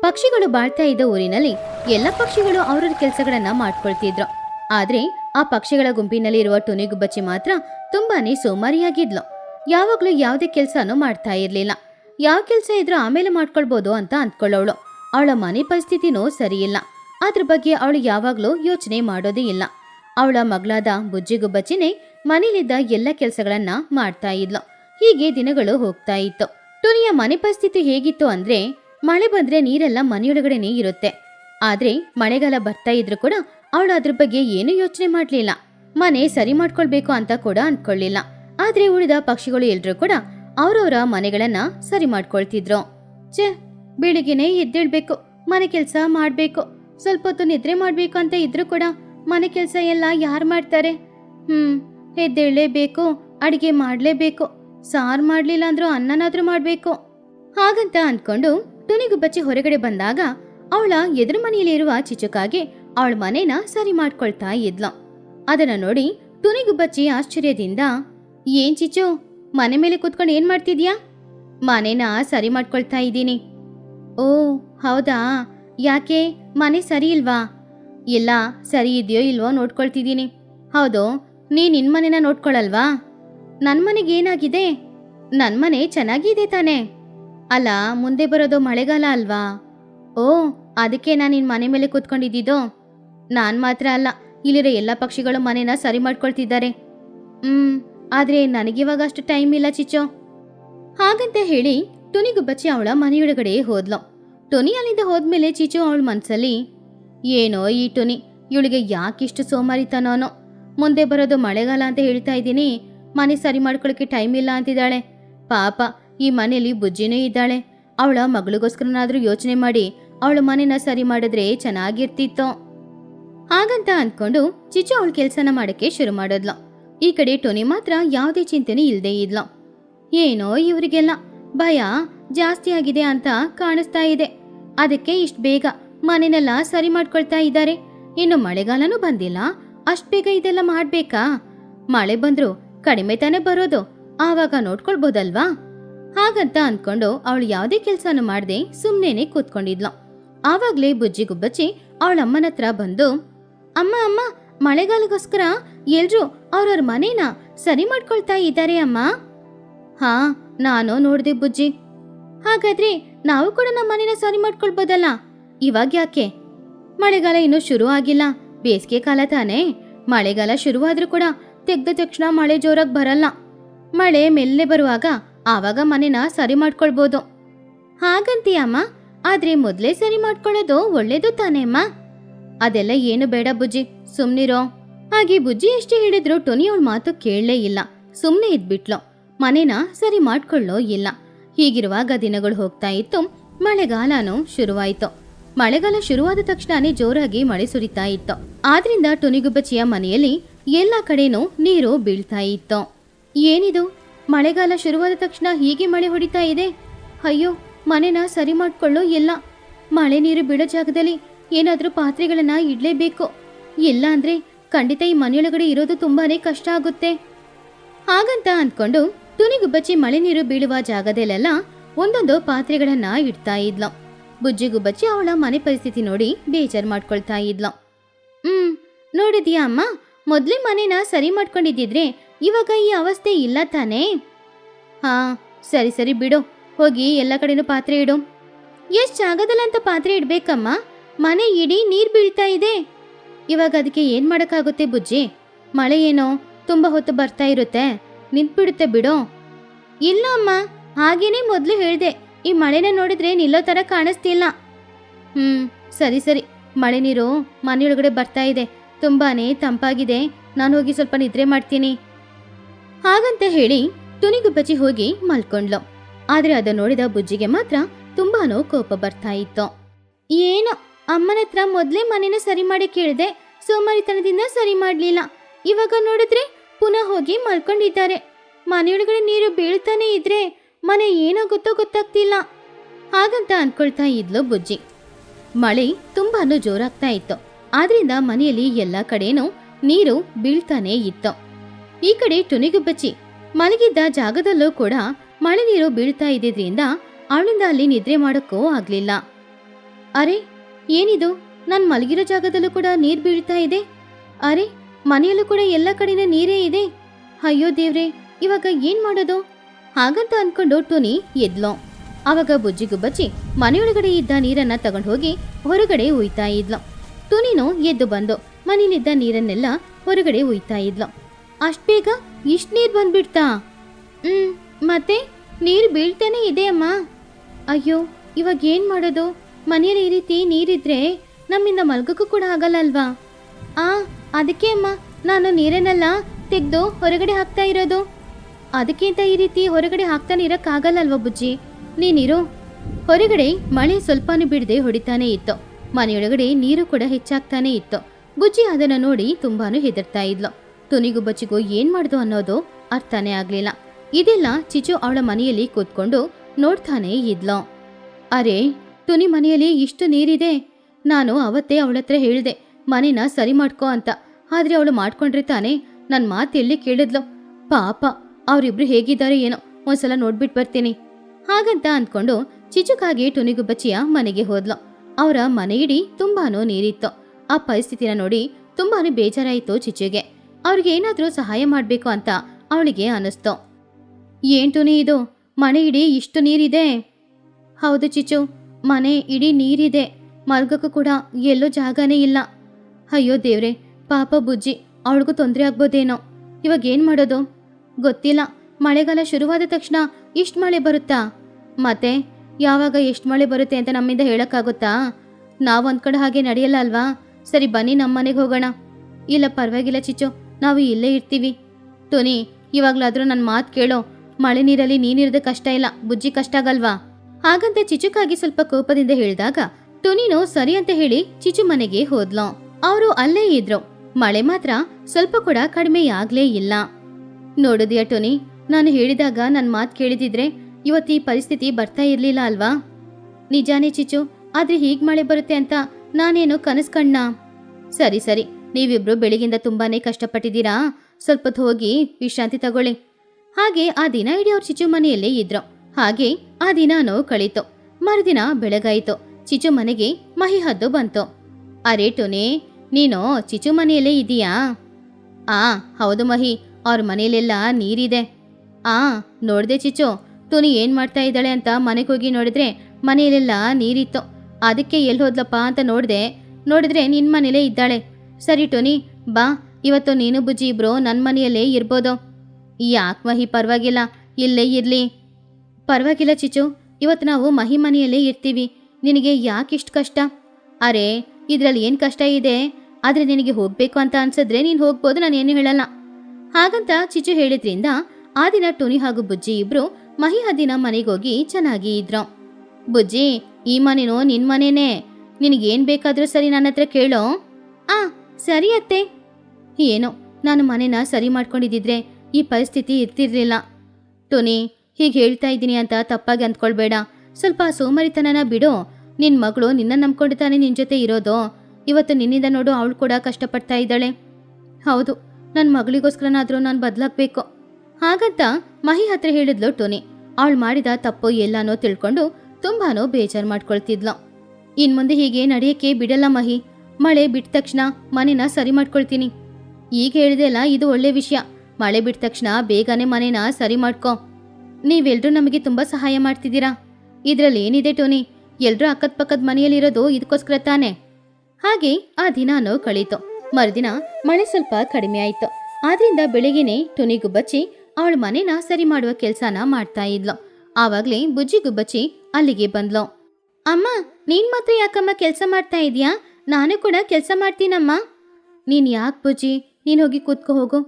ಪಕ್ಷಿಗಳು ಬಾಳ್ತಾ ಇದ್ದ ಊರಿನಲ್ಲಿ ಎಲ್ಲ ಪಕ್ಷಿಗಳು ಅವ್ರವ್ರ ಕೆಲಸಗಳನ್ನ ಮಾಡ್ಕೊಳ್ತಿದ್ರು. ಆದ್ರೆ ಆ ಪಕ್ಷಿಗಳ ಗುಂಪಿನಲ್ಲಿ ಇರುವ ಟುನಿಗುಬ್ಬಚ್ಚಿ ಮಾತ್ರ ತುಂಬಾನೇ ಸೋಮಾರಿಯಾಗಿದ್ಲು. ಯಾವಾಗ್ಲೂ ಯಾವುದೇ ಕೆಲಸನೂ ಮಾಡ್ತಾ ಇರ್ಲಿಲ್ಲ. ಯಾವ ಕೆಲಸ ಇದ್ರೂ ಆಮೇಲೆ ಮಾಡ್ಕೊಳ್ಬೋದು ಅಂತ ಅಂದ್ಕೊಳ್ಳೋಳು. ಅವಳ ಮನೆ ಪರಿಸ್ಥಿತಿನೂ ಸರಿಯಿಲ್ಲ. ಅದ್ರ ಬಗ್ಗೆ ಅವಳು ಯಾವಾಗ್ಲೂ ಯೋಚನೆ ಮಾಡೋದೇ ಇಲ್ಲ. ಅವಳ ಮಗಳಾದ ಬುಜ್ಜಿಗುಬ್ಬಚ್ಚಿನೇ ಮನೇಲಿದ್ದ ಎಲ್ಲ ಕೆಲಸಗಳನ್ನ ಮಾಡ್ತಾ ಇದ್ಲು. ಹೀಗೆ ದಿನಗಳು ಹೋಗ್ತಾ ಇತ್ತು. ಟುನಿಯ ಮನೆ ಪರಿಸ್ಥಿತಿ ಹೇಗಿತ್ತು ಅಂದ್ರೆ, ಮಳೆ ಬಂದ್ರೆ ನೀರೆಲ್ಲ ಮನೆಯೊಳಗಡೆನೇ ಇರುತ್ತೆ. ಆದ್ರೆ, ಮಳೆಗಾಲ ಬರ್ತಾ ಇದ್ರು ಕೂಡ ಅವಳು ಅದ್ರ ಬಗ್ಗೆ ಏನು ಯೋಚನೆ ಮಾಡ್ಲಿಲ್ಲ. ಮನೆ ಸರಿ ಮಾಡ್ಕೊಳ್ಬೇಕು ಅಂತ ಕೂಡ ಅನ್ಕೊಳ್ಳಿಲ್ಲ ಆದ್ರೆ ಉಳಿದ ಪಕ್ಷಿಗಳು ಎಲ್ರೂ ಕೂಡ ಅವರವರ ಮನೆಗಳನ್ನ ಸರಿ ಮಾಡ್ಕೊಳ್ತಿದ್ರು. ಛೆ! ಬೆಳಿಗ್ಗೆನೆ ಎದ್ದೇಳ್ಬೇಕು, ಮನೆ ಕೆಲಸ ಮಾಡ್ಬೇಕು. ಸ್ವಲ್ಪ ಹೊತ್ತು ನಿದ್ರೆ ಮಾಡ್ಬೇಕು ಅಂತ ಇದ್ರು ಕೂಡ ಮನೆ ಕೆಲಸ ಎಲ್ಲ ಯಾರು ಮಾಡ್ತಾರೆ? ಹ್ಮ್, ಎದ್ದೇಳಲೇಬೇಕು, ಅಡಿಗೆ ಮಾಡ್ಲೇಬೇಕು, ಸಾರ್ ಮಾಡ್ಲಿಲ್ಲ ಅಂದ್ರು ಅನ್ನನಾದ್ರೂ ಮಾಡ್ಬೇಕು. ಹಾಗಂತ ಅನ್ಕೊಂಡು ಟುನಿಗುಬ್ಬಚ್ಚಿ ಹೊರಗಡೆ ಬಂದಾಗ ಅವಳ ಎದುರು ಮನೆಯಲ್ಲಿ ಇರುವ ಚಿಚುಕಾಗೆ ಅವಳ ಮನೇನ ಸರಿ ಮಾಡ್ಕೊಳ್ತಾ ಇದ್ಲ. ಅದನ್ನ ನೋಡಿ ಟುನಿಗುಬ್ಬಚ್ಚಿ ಆಶ್ಚರ್ಯದಿಂದ, ಏನ್ ಚಿಚು ಮನೆ ಮೇಲೆ ಕೂತ್ಕೊಂಡು ಏನ್ ಮಾಡ್ತಿದ್ಯಾ? ಮನೇನ ಸರಿ ಮಾಡ್ಕೊಳ್ತಾ ಇದ್ದೀನಿ. ಓ, ಹೌದಾ? ಯಾಕೆ? ಮನೆ ಸರಿ ಇಲ್ವಾ? ಎಲ್ಲ ಸರಿ ಇದೆಯೋ ಇಲ್ವೋ ನೋಡ್ಕೊಳ್ತಿದ್ದೀನಿ. ಹೌದು ನೀ ನಿನ್ ಮನೆನ ನೋಡ್ಕೊಳಲ್ವಾ? ನನ್ ಮನೆಗೆ ಏನಾಗಿದೆ? ನನ್ ಮನೆ ಚೆನ್ನಾಗಿದೆ ತಾನೇ. ಅಲ್ಲ, ಮುಂದೆ ಬರೋದು ಮಳೆಗಾಲ ಅಲ್ವಾ? ಓ, ಅದಕ್ಕೆ ನಾನು ನಿನ್ ಮನೆ ಮೇಲೆ ಕೂತ್ಕೊಂಡಿದ್ದಿದ್ದು? ನಾನ್ ಮಾತ್ರ ಅಲ್ಲ, ಇಲ್ಲಿರೋ ಎಲ್ಲ ಪಕ್ಷಿಗಳು ಮನೇನ ಸರಿ ಮಾಡ್ಕೊಳ್ತಿದ್ದಾರೆ. ಹ್ಮ್, ಆದ್ರೆ ನನಗಿವಾಗ ಅಷ್ಟು ಟೈಮ್ ಇಲ್ಲ ಚಿಚ್ಚೋ. ಹಾಗಂತ ಹೇಳಿ ಟುನಿಗುಬ್ಬಚ್ಚಿ ಅವಳ ಮನೆಯೊಳಗಡೆ ಹೋದ್ಲು. ಟೊನಿ ಅಲ್ಲಿಂದ ಹೋದ್ಮೇಲೆ ಚೀಚು ಅವಳ ಮನ್ಸಲ್ಲಿ, ಏನೋ ಈ ಟೊನಿ, ಇವಳಿಗೆ ಯಾಕಿಷ್ಟು ಸೋಮಾರಿತನೋನೋ. ಮುಂದೆ ಬರೋದು ಮಳೆಗಾಲ ಅಂತ ಹೇಳ್ತಾ ಇದ್ದೀನಿ. ಮನೆ ಸರಿ ಮಾಡ್ಕೊಳಕ್ಕೆ ಟೈಮ್ ಇಲ್ಲ ಅಂತಿದ್ದಾಳೆ. ಪಾಪ, ಈ ಮನೆಯಲ್ಲಿ ಬುಜ್ಜಿನೂ ಇದ್ದಾಳೆ. ಅವಳ ಮಗಳಿಗೋಸ್ಕರನಾದರೂ ಯೋಚನೆ ಮಾಡಿ, ಅವಳ ಮನೆನ ಸರಿ ಮಾಡಿದ್ರೆ ಚೆನ್ನಾಗಿರ್ತಿತ್ತು. ಹಾಗಂತ ಅಂದ್ಕೊಂಡು ಚಿಚು ಅವಳ ಕೆಲಸನ ಮಾಡಕ್ಕೆ ಶುರು ಮಾಡಿದ್ಲು. ಈ ಕಡೆ ಟೊನಿ ಮಾತ್ರ ಯಾವುದೇ ಚಿಂತೆನೂ ಇಲ್ಲದೆ ಇದ್ಲು. ಏನೋ ಇವರಿಗೆಲ್ಲ ಭಯ ಜಾಸ್ತಿ ಆಗಿದೆ ಅಂತ ಕಾಣಿಸ್ತಾ ಇದೆ. ಅದಕ್ಕೆ ಇಷ್ಟು ಬೇಗ ಮನೆನೆಲ್ಲ ಸರಿ ಮಾಡ್ಕೊಳ್ತಾ ಇದ್ದಾರೆ. ಇನ್ನು ಮಳೆಗಾಲನೂ ಬಂದಿಲ್ಲ. ಅಷ್ಟ್ ಬೇಗ ಇದೆಲ್ಲ ಮಾಡ್ಬೇಕಾ? ಮಳೆ ಬಂದ್ರು ಕಡಿಮೆ ತಾನೇ ಬರೋದು. ಆವಾಗ ನೋಡ್ಕೊಳ್ಬೋದಲ್ವಾ? ಹಾಗಂತ ಅನ್ಕೊಂಡು ಅವಳು ಯಾವುದೇ ಕೆಲ್ಸನೂ ಮಾಡ್ದೆ ಸುಮ್ನೇನೆ ಕೂತ್ಕೊಂಡಿದ್ಲು. ಆವಾಗ್ಲೇ ಬುಜ್ಜಿ ಗುಬ್ಬಚ್ಚಿ ಅವಳ ಅಮ್ಮನ ಹತ್ರ ಬಂದು, ಅಮ್ಮ ಅಮ್ಮ, ಮಳೆಗಾಲಗೋಸ್ಕರ ಎಲ್ರೂ ಅವ್ರವ್ರ ಮನೇನ ಸರಿ ಮಾಡ್ಕೊಳ್ತಾ ಇದ್ದಾರೆ ಅಮ್ಮ? ಹಾ, ನಾನು ನೋಡ್ದೆ ಬುಜ್ಜಿ. ಹಾಗಾದ್ರೆ ನಾವು ಕೂಡ ನಮ್ಮ ಮನೇನ ಸರಿ ಮಾಡ್ಕೊಳ್ಬೋದಲ್ಲ? ಇವಾಗ ಯಾಕೆ? ಮಳೆಗಾಲ ಇನ್ನೂ ಶುರು ಆಗಿಲ್ಲ. ಬೇಸಿಗೆ ಕಾಲ ತಾನೇ. ಮಳೆಗಾಲ ಶುರುವಾದ್ರೂ ಕೂಡ ತೆಗ್ದ ತಕ್ಷಣ ಮಳೆ ಜೋರಾಗಿ ಬರಲ್ಲ. ಮಳೆ ಮೆಲ್ಲೆ ಬರುವಾಗ ಆವಾಗ ಮನೇನ ಸರಿ ಮಾಡ್ಕೊಳ್ಬೋದು. ಹಾಗಂತೀಯಮ್ಮ ಆದ್ರೆ ಮೊದಲೇ ಸರಿ ಮಾಡ್ಕೊಳ್ಳೋದು ಒಳ್ಳೇದು ತಾನೇ ಅಮ್ಮ? ಅದೆಲ್ಲ ಏನು ಬೇಡ ಬುಜ್ಜಿ. ಸುಮ್ನಿರೋ. ಹಾಗೆ ಬುಜ್ಜಿ ಎಷ್ಟೇ ಹೇಳಿದ್ರು ಟೊನಿ ಅವಳ ಮಾತು ಕೇಳಲೇ ಇಲ್ಲ. ಸುಮ್ನೆ ಇದ್ಬಿಟ್ಲು. ಮನೇನ ಸರಿ ಮಾಡ್ಕೊಳ್ಳೋ ಇಲ್ಲ. ಹೀಗಿರುವಾಗ ದಿನಗಳು ಹೋಗ್ತಾ ಇತ್ತು. ಮಳೆಗಾಲನೂ ಶುರುವಾಯಿತು. ಮಳೆಗಾಲ ಶುರುವಾದ ತಕ್ಷಣನೇ ಜೋರಾಗಿ ಮಳೆ ಸುರಿತಾ ಇತ್ತು. ಆದ್ರಿಂದ ಟುನಿಗುಬ್ಬಚ್ಚಿಯ ಮನೆಯಲ್ಲಿ ಎಲ್ಲ ಕಡೆನೂ ನೀರು ಬೀಳ್ತಾ ಇತ್ತು. ಏನಿದು? ಮಳೆಗಾಲ ಶುರುವಾದ ತಕ್ಷಣ ಹೀಗೆ ಮಳೆ ಹೊಡಿತಾ ಇದೆ? ಅಯ್ಯೋ, ಮನೆನ ಸರಿ ಮಾಡ್ಕೊಳ್ಳೋ ಎಲ್ಲ ಮಳೆ ನೀರು ಬೀಳೋ ಜಾಗದಲ್ಲಿ ಏನಾದರೂ ಪಾತ್ರೆಗಳನ್ನ ಇಡಲೇಬೇಕು. ಇಲ್ಲ ಅಂದ್ರೆ ಖಂಡಿತ ಈ ಮನೆಯೊಳಗಡೆ ಇರೋದು ತುಂಬಾನೇ ಕಷ್ಟ ಆಗುತ್ತೆ. ಹಾಗಂತ ಅಂದ್ಕೊಂಡು ತುನಿಗುಬ್ಬಚ್ಚಿ ಮಳೆ ನೀರು ಬೀಳುವ ಜಾಗದಲ್ಲೆಲ್ಲ ಒಂದೊಂದು ಪಾತ್ರೆಗಳನ್ನ ಇಡ್ತಾ ಇದ್ಲ. ಬುಜ್ಜಿಗುಬ್ಬಚ್ಚಿ ಅವಳ ಮನೆ ಪರಿಸ್ಥಿತಿ ನೋಡಿ ಬೇಜಾರ್ ಮಾಡ್ಕೊಳ್ತಾ ಇದ್ಲ. ಹ್ಮ್, ನೋಡಿದ್ಯಾ ಅಮ್ಮ? ಮೊದ್ಲೇ ಮನೇನ ಸರಿ ಮಾಡ್ಕೊಂಡಿದ್ದಿದ್ರೆ ಇವಾಗ ಈ ಅವಸ್ಥೆ ಇಲ್ಲ ತಾನೇ? ಹಾ, ಸರಿ ಸರಿ ಬಿಡು. ಹೋಗಿ ಎಲ್ಲ ಕಡೆನೂ ಪಾತ್ರೆ ಇಡು. ಎಷ್ಟ್ ಜಾಗದಲ್ಲಂತ ಪಾತ್ರೆ ಇಡ್ಬೇಕಮ್ಮ? ಮನೆ ಇಡೀ ನೀರ್ ಬೀಳ್ತಾ ಇದೆ. ಇವಾಗ ಅದಕ್ಕೆ ಏನ್ ಮಾಡಕ್ಕಾಗುತ್ತೆ ಬುಜ್ಜಿ? ಮಳೆ ಏನೋ ತುಂಬಾ ಹೊತ್ತು ಬರ್ತಾ ಇರುತ್ತೆ. ನಿಂತ್ಬಿಡುತ್ತೆ ಬಿಡೋ. ಇಲ್ಲ ಅಮ್ಮ, ಹಾಗೇನೆ ಮೊದಲು ಹೇಳ್ದೆ. ಈ ಮಳೆನ ನೋಡಿದ್ರೆ ನಿಲ್ಲೋ ತರ ಕಾಣಿಸ್ತಿಲ್ಲ. ಹ್ಮ್, ಸರಿ ಸರಿ. ಮಳೆ ನೀರು ಮನೆಯೊಳಗಡೆ ಬರ್ತಾ ಇದೆ. ತುಂಬಾನೇ ತಂಪಾಗಿದೆ. ನಾನು ಹೋಗಿ ಸ್ವಲ್ಪ ನಿದ್ರೆ ಮಾಡ್ತೀನಿ. ಹಾಗಂತ ಹೇಳಿ ತುನಿಗುಬ್ಬಚ್ಚಿ ಹೋಗಿ ಮಲ್ಕೊಂಡ್ಲು. ಆದ್ರೆ ಅದು ನೋಡಿದ ಬುಜ್ಜಿಗೆ ಮಾತ್ರ ತುಂಬಾನೋ ಕೋಪ ಬರ್ತಾ ಇತ್ತು. ಏನೋ, ಅಮ್ಮನ ಹತ್ರ ಮೊದಲೇ ಮನೇನ ಸರಿ ಮಾಡಿ ಕೇಳಿದೆ ಸೋಮಾರಿತನದಿಂದ ಸರಿ ಮಾಡಲಿಲ್ಲ. ಇವಾಗ ನೋಡಿದ್ರೆ ಪುನಃ ಹೋಗಿ ಮಲ್ಕೊಂಡಿದ್ದಾರೆ. ಮನೆಯೊಳಗಡೆ ನೀರು ಬೀಳ್ತಾನೆ ಇದ್ರೆ ಮನೆ ಏನಾಗುತ್ತೋ ಗೊತ್ತಾಗ್ತಿಲ್ಲ. ಹಾಗಂತ ಅನ್ಕೊಳ್ತಾ ಇದ್ಲು ಬುಜ್ಜಿ. ಮಳೆ ತುಂಬಾನು ಜೋರಾಗ್ತಾ ಇತ್ತು. ಆದ್ರಿಂದ ಮನೆಯಲ್ಲಿ ಎಲ್ಲ ಕಡೆನೂ ನೀರು ಬೀಳ್ತಾನೆ ಇತ್ತು. ಈ ಕಡೆ ಟುನಿಗುಬ್ಬಚ್ಚಿ ಮಲಗಿದ್ದ ಜಾಗದಲ್ಲೂ ಕೂಡ ಮಳೆ ನೀರು ಬೀಳ್ತಾ ಇದ್ದಿದ್ರಿಂದ ಅವಳಿಂದ ಅಲ್ಲಿ ನಿದ್ರೆ ಮಾಡೋಕ್ಕೂ ಆಗ್ಲಿಲ್ಲ. ಅರೆ, ಏನಿದು? ನಾನು ಮಲಗಿರೋ ಜಾಗದಲ್ಲೂ ಕೂಡ ನೀರು ಬೀಳ್ತಾ ಇದೆ. ಅರೆ ಮನೆಯಲ್ಲೂ ಕೂಡ ಎಲ್ಲ ಕಡೆನೇ ನೀರೇ ಇದೆ. ಅಯ್ಯೋ ದೇವ್ರೆ, ಇವಾಗ ಏನ್ ಮಾಡೋದು? ಹಾಗಂತ ಅನ್ಕೊಂಡು ಟೋನಿ ಎದ್ಲೋ. ಅವಾಗ ಬುಜ್ಜಿಗು ಬಚ್ಚಿ ಮನೆಯೊಳಗಡೆ ಇದ್ದ ನೀರನ್ನ ತಗೊಂಡು ಹೋಗಿ ಹೊರಗಡೆ ಉಯ್ತಾ ಇದ್ಲು. ಟೋನಿನು ಎದ್ದು ಬಂದು ಮನೇಲಿದ್ದ ನೀರನ್ನೆಲ್ಲ ಹೊರಗಡೆ ಉಯ್ತಾ ಇದ್ಲು. ಅಷ್ಟ್ ಬೇಗ ಇಷ್ಟ್ ನೀರ್ ಬಂದ್ಬಿಡ್ತಾ? ಹ್ಮ್, ಮತ್ತೆ? ನೀರು ಬೀಳ್ತಾನೆ ಇದೆ ಅಮ್ಮ. ಅಯ್ಯೋ, ಇವಾಗ ಏನ್ ಮಾಡೋದು? ಮನೆಯಲ್ಲಿ ಈ ರೀತಿ ನೀರಿದ್ರೆ ನಮ್ಮಿಂದ ಮಲ್ಗಕ್ಕೂ ಕೂಡ ಆಗಲ್ಲ ಅಲ್ವಾ? ಆ ಅದಕ್ಕೆ ಅಮ್ಮ ನಾನು ನೀರನ್ನೆಲ್ಲ ತೆಗೆದು ಹೊರಗಡೆ ಹಾಕ್ತಾ ಇರೋದು. ಅದಕ್ಕಿಂತ ಈ ರೀತಿ ಹೊರಗಡೆ ಹಾಕ್ತಾನೆ ಇರೋಕ್ಕಾಗಲ್ಲಲ್ವ ಬುಜ್ಜಿ? ನೀನಿರು. ಹೊರಗಡೆ ಮಳೆ ಸ್ವಲ್ಪನೂ ಬಿಡದೆ ಹೊಡಿತಾನೆ ಇತ್ತು. ಮನೆಯೊಳಗಡೆ ನೀರು ಕೂಡ ಹೆಚ್ಚಾಗ್ತಾನೆ ಇತ್ತು. ಬುಜ್ಜಿ ಅದನ್ನು ನೋಡಿ ತುಂಬಾನು ಹೆದರ್ತಾ ಇದ್ಲು. ತುನಿಗೂ ಬಚ್ಚಿಗೂ ಏನ್ ಮಾಡ್ದು ಅನ್ನೋದು ಅರ್ಥನೇ ಆಗ್ಲಿಲ್ಲ. ಇದೆಲ್ಲ ಚಿಚು ಅವಳ ಮನೆಯಲ್ಲಿ ಕೂತ್ಕೊಂಡು ನೋಡ್ತಾನೆ ಇದ್ಲು. ಅರೆ, ತುನಿ ಮನೆಯಲ್ಲಿ ಇಷ್ಟು ನೀರಿದೆ? ನಾನು ಅವತ್ತೇ ಅವಳತ್ರ ಹೇಳಿದೆ ಮನೇನ ಸರಿ ಮಾಡ್ಕೋ ಅಂತ. ಆದ್ರೆ ಅವಳು ಮಾಡ್ಕೊಂಡ್ರೆ ತಾನೇ ನನ್ನ ಮಾತು ಎಲ್ಲಿ ಕೇಳಿದ್ಲು. ಪಾಪ, ಅವರಿಬ್ರು ಹೇಗಿದ್ದಾರೆ ಏನೋ ಒಂದ್ಸಲ ನೋಡ್ಬಿಟ್ಟು ಬರ್ತೀನಿ. ಹಾಗಂತ ಅಂದ್ಕೊಂಡು ಚಿಚುಕಾಗಿ ಟುನಿಗು ಬಚ್ಚಿಯ ಮನೆಗೆ ಹೋದ್ಲು. ಅವರ ಮನೆ ಇಡೀ ತುಂಬಾನು ನೀರಿತ್ತು. ಆ ಪರಿಸ್ಥಿತಿನ ನೋಡಿ ತುಂಬಾನೇ ಬೇಜಾರಾಯಿತು ಚಿಚುಗೆ. ಅವ್ರಿಗೆ ಏನಾದ್ರೂ ಸಹಾಯ ಮಾಡ್ಬೇಕು ಅಂತ ಅವಳಿಗೆ ಅನಿಸ್ತು ಏನ್ ಟುನಿ ಇದು? ಮನೆ ಇಡೀ ಇಷ್ಟು ನೀರಿದೆ? ಹೌದು ಚಿಚು, ಮನೆ ಇಡೀ ನೀರಿದೆ. ಮಲ್ಗಕ್ಕೂ ಕೂಡ ಎಲ್ಲೂ ಜಾಗನೇ ಇಲ್ಲ. ಅಯ್ಯೋ ದೇವ್ರೆ, ಪಾಪ ಬುಜ್ಜಿ, ಅವಳಿಗೂ ತೊಂದರೆ ಆಗ್ಬೋದೇನೋ. ಇವಾಗ ಏನ್ ಮಾಡೋದು? ಗೊತ್ತಿಲ್ಲ, ಮಳೆಗಾಲ ಶುರುವಾದ ತಕ್ಷಣ ಇಷ್ಟು ಮಳೆ ಬರುತ್ತಾ? ಮತ್ತೆ, ಯಾವಾಗ ಎಷ್ಟು ಮಳೆ ಬರುತ್ತೆ ಅಂತ ನಮ್ಮಿಂದ ಹೇಳೋಕ್ಕಾಗುತ್ತಾ? ನಾವು ಒಂದ್ ಕಡೆ ಹಾಗೆ ನಡೆಯಲ್ಲ ಅಲ್ವಾ? ಸರಿ, ಬನ್ನಿ ನಮ್ಮ ಮನೆಗೆ ಹೋಗೋಣ. ಇಲ್ಲ, ಪರವಾಗಿಲ್ಲ ಚಿಚ್ಚು, ನಾವು ಇಲ್ಲೇ ಇರ್ತೀವಿ. ಟೋನಿ ಇವಾಗ್ಲಾದ್ರೂ ನನ್ನ ಮಾತು ಕೇಳೋ. ಮಳೆ ನೀರಲ್ಲಿ ನೀನಿರೋದು ಕಷ್ಟ ಇಲ್ಲ, ಬುಜ್ಜಿ ಕಷ್ಟ ಆಗಲ್ವಾ? ಹಾಗಂತ ಚಿಚುಕಾಗಿ ಸ್ವಲ್ಪ ಕೋಪದಿಂದ ಹೇಳಿದಾಗ ಟೊನಿನೋ ಸರಿ ಅಂತ ಹೇಳಿ ಚಿಚು ಮನೆಗೆ ಹೋದ್ಲು. ಅವರು ಅಲ್ಲೇ ಇದ್ರು. ಮಳೆ ಮಾತ್ರ ಸ್ವಲ್ಪ ಕೂಡ ಕಡಿಮೆ ಆಗ್ಲೇ ಇಲ್ಲ. ನೋಡಿದ್ಯಾ ಟೋನಿ, ನಾನು ಹೇಳಿದಾಗ ನನ್ನ ಮಾತು ಕೇಳಿದಿದ್ರೆ ಇವತ್ತು ಈ ಪರಿಸ್ಥಿತಿ ಬರ್ತಾ ಇರ್ಲಿಲ್ಲ ಅಲ್ವಾ? ನಿಜಾನೇ ಚಿಚು ಆದ್ರೆ ಹೀಗ್ ಮಳೆ ಬರುತ್ತೆ ಅಂತ ನಾನೇನು ಕನಸ್ ಕಣ್ಣ ಸರಿ ಸರಿ, ನೀವಿಬ್ರು ಬೆಳಗಿಂದ ತುಂಬಾನೇ ಕಷ್ಟಪಟ್ಟಿದ್ದೀರಾ? ಸ್ವಲ್ಪೊತ್ತು ಹೋಗಿ ವಿಶ್ರಾಂತಿ ತಗೊಳ್ಳಿ. ಹಾಗೆ ಆ ದಿನ ಇಡೀ ಅವ್ರ ಚಿಚು ಮನೆಯಲ್ಲೇ ಇದ್ರು. ಹಾಗೆ ಆ ದಿನ ನೋವು ಕಳೀತು. ಮರುದಿನ ಬೆಳಗಾಯಿತು. ಚಿಚು ಮನೆಗೆ ಮಹಿ ಹದ್ದು ಬಂತು. ಅರೆ ಟೊನೆ ನೀನು ಚಿಚು ಮನೆಯಲ್ಲೇ ಇದೀಯಾ? ಆ, ಹೌದು ಮಹಿ, ಅವ್ರ ಮನೆಯಲ್ಲೆಲ್ಲ ನೀರಿದೆ. ಆ, ನೋಡಿದೆ ಚಿಚು, ತುನಿ ಏನು ಮಾಡ್ತಾ ಇದ್ದಾಳೆ ಅಂತ ಮನೆಗೆ ಹೋಗಿ ನೋಡಿದ್ರೆ ಮನೆಯಲ್ಲೆಲ್ಲ ನೀರಿತ್ತು. ಅದಕ್ಕೆ ಎಲ್ಲಿ ಹೋದ್ಲಪ್ಪ ಅಂತ ನೋಡಿದೆ, ನೋಡಿದ್ರೆ ನಿನ್ನ ಮನೆಯಲ್ಲೇ ಇದ್ದಾಳೆ. ಸರಿ ಟೋನಿ ಬಾ, ಇವತ್ತು ನೀನು ಬುಜ್ಜಿ ಇಬ್ರು ನನ್ನ ಮನೆಯಲ್ಲೇ ಇರ್ಬೋದು. ಯಾಕೆ ಮಹಿ, ಪರವಾಗಿಲ್ಲ, ಇಲ್ಲೇ ಇರ್ಲಿ. ಪರವಾಗಿಲ್ಲ ಚಿಚು, ಇವತ್ತು ನಾವು ಮಹಿ ಮನೆಯಲ್ಲೇ ಇರ್ತೀವಿ. ನಿನಗೆ ಯಾಕೆ ಇಷ್ಟು ಕಷ್ಟ? ಅರೆ, ಇದ್ರಲ್ಲಿ ಏನು ಕಷ್ಟ ಇದೆ? ಆದರೆ ನಿನಗೆ ಹೋಗ್ಬೇಕು ಅಂತ ಅನ್ಸಿದ್ರೆ ನೀನು ಹೋಗ್ಬೋದು, ನಾನು ಏನು ಹೇಳಲ್ಲ. ಹಾಗಂತ ಚಿಚು ಹೇಳಿದ್ರಿಂದ ಆ ದಿನ ಟೋನಿ ಹಾಗೂ ಬುಜ್ಜಿ ಇಬ್ರು ಮಹಿ ಹದಿನ ಮನೆಗೋಗಿ ಚೆನ್ನಾಗಿ ಇದ್ರು. ಬುಜ್ಜಿ, ಈ ಮನೇನೋ ನಿನ್ ಮನೆನೇ? ನಿನಗೇನ್ ಬೇಕಾದ್ರೂ ಸರಿ ನನ್ನ ಹತ್ರ ಕೇಳೋ? ಆ, ಸರಿ ಅತ್ತೆ. ಏನೋ, ನಾನು ಮನೆನ ಸರಿ ಮಾಡ್ಕೊಂಡಿದ್ದಿದ್ರೆ ಈ ಪರಿಸ್ಥಿತಿ ಇರ್ತಿರ್ಲಿಲ್ಲ. ಟೋನಿ, ಹೀಗೆ ಹೇಳ್ತಾ ಇದ್ದೀನಿ ಅಂತ ತಪ್ಪಾಗಿ ಅಂದ್ಕೊಳ್ಬೇಡ. ಸ್ವಲ್ಪ ಸೋಮರಿತನನ ಬಿಡು. ನಿನ್ ಮಗಳು ನಿನ್ನ ನಂಬ್ಕೊಂಡು ತಾನೇ ನಿನ್ ಜೊತೆ ಇರೋದು. ಇವತ್ತು ನಿನ್ನಿಂದ ನೋಡು ಅವಳು ಕೂಡ ಕಷ್ಟಪಡ್ತಾ ಇದ್ದಾಳೆ. ಹೌದು ನನ್ನ ಮಗಳಿಗೋಸ್ಕರನಾದ್ರೂ ನಾನು ಬದಲಾಗಬೇಕು. ಹಾಗಂತ ಮಹಿ ಹತ್ರ ಹೇಳಿದ್ಲು ಟೋನಿ. ಅವಳು ಮಾಡಿದ ತಪ್ಪು ಎಲ್ಲಾನೋ ತಿಳ್ಕೊಂಡು ತುಂಬಾನೋ ಬೇಜಾರು ಮಾಡ್ಕೊಳ್ತಿದ್ಲು. ಇನ್ ಮುಂದೆ ಹೀಗೆ ನಡೆಯಕ್ಕೆ ಬಿಡಲ್ಲ ಮಹಿ. ಮಳೆ ಬಿಟ್ಟ ತಕ್ಷಣ ಮನೆನ ಸರಿ ಮಾಡ್ಕೊಳ್ತೀನಿ. ಈಗ ಹೇಳಿದೆಲ್ಲ ಇದು ಒಳ್ಳೆ ವಿಷಯ. ಮಳೆ ಬಿಟ್ಟ ತಕ್ಷಣ ಬೇಗನೆ ಮನೆನ ಸರಿ ಮಾಡ್ಕೊ. ನೀವೆಲ್ರೂ ನಮಗೆ ತುಂಬಾ ಸಹಾಯ ಮಾಡ್ತಿದ್ದೀರಾ? ಇದರಲ್ಲಿ ಏನಿದೆ ಟೋನಿ? ಎಲ್ಲರೂ ಅಕ್ಕದ ಪಕ್ಕದ ಮನೆಯಲ್ಲಿರೋದು ಇದಕ್ಕೋಸ್ಕರ ತಾನೆ? ಹಾಗೆ ಆ ದಿನಾನು ಕಳೀತು. ಮರುದಿನ ಮಳೆ ಸ್ವಲ್ಪ ಕಡಿಮೆ ಆಯ್ತು. ಆದ್ರಿಂದ ಬೆಳಿಗ್ಗೆನೆ ಟುನಿಗುಬ್ಬಚ್ಚಿ ಅವಳ ಮನೇನ ಸರಿ ಮಾಡುವ ಕೆಲಸನ ಮಾಡ್ತಾ ಇದ್ಲು. ಆವಾಗ್ಲೇ ಬುಜ್ಜಿಗುಬ್ಬಚ್ಚಿ ಅಲ್ಲಿಗೆ ಬಂದ್ಲು. ಅಮ್ಮ, ನೀನ್ ಮಾತ್ರ ಯಾಕಮ್ಮ ಕೆಲಸ ಮಾಡ್ತಾ ಇದೀಯಾ? ನಾನು ಕೂಡ ಕೆಲಸ ಮಾಡ್ತೀನಮ್ಮ. ನೀನ್ ಯಾಕೆ ಬುಜ್ಜಿ? ನೀನ್ ಹೋಗಿ ಕೂತ್ಕೋ, ಹೋಗು.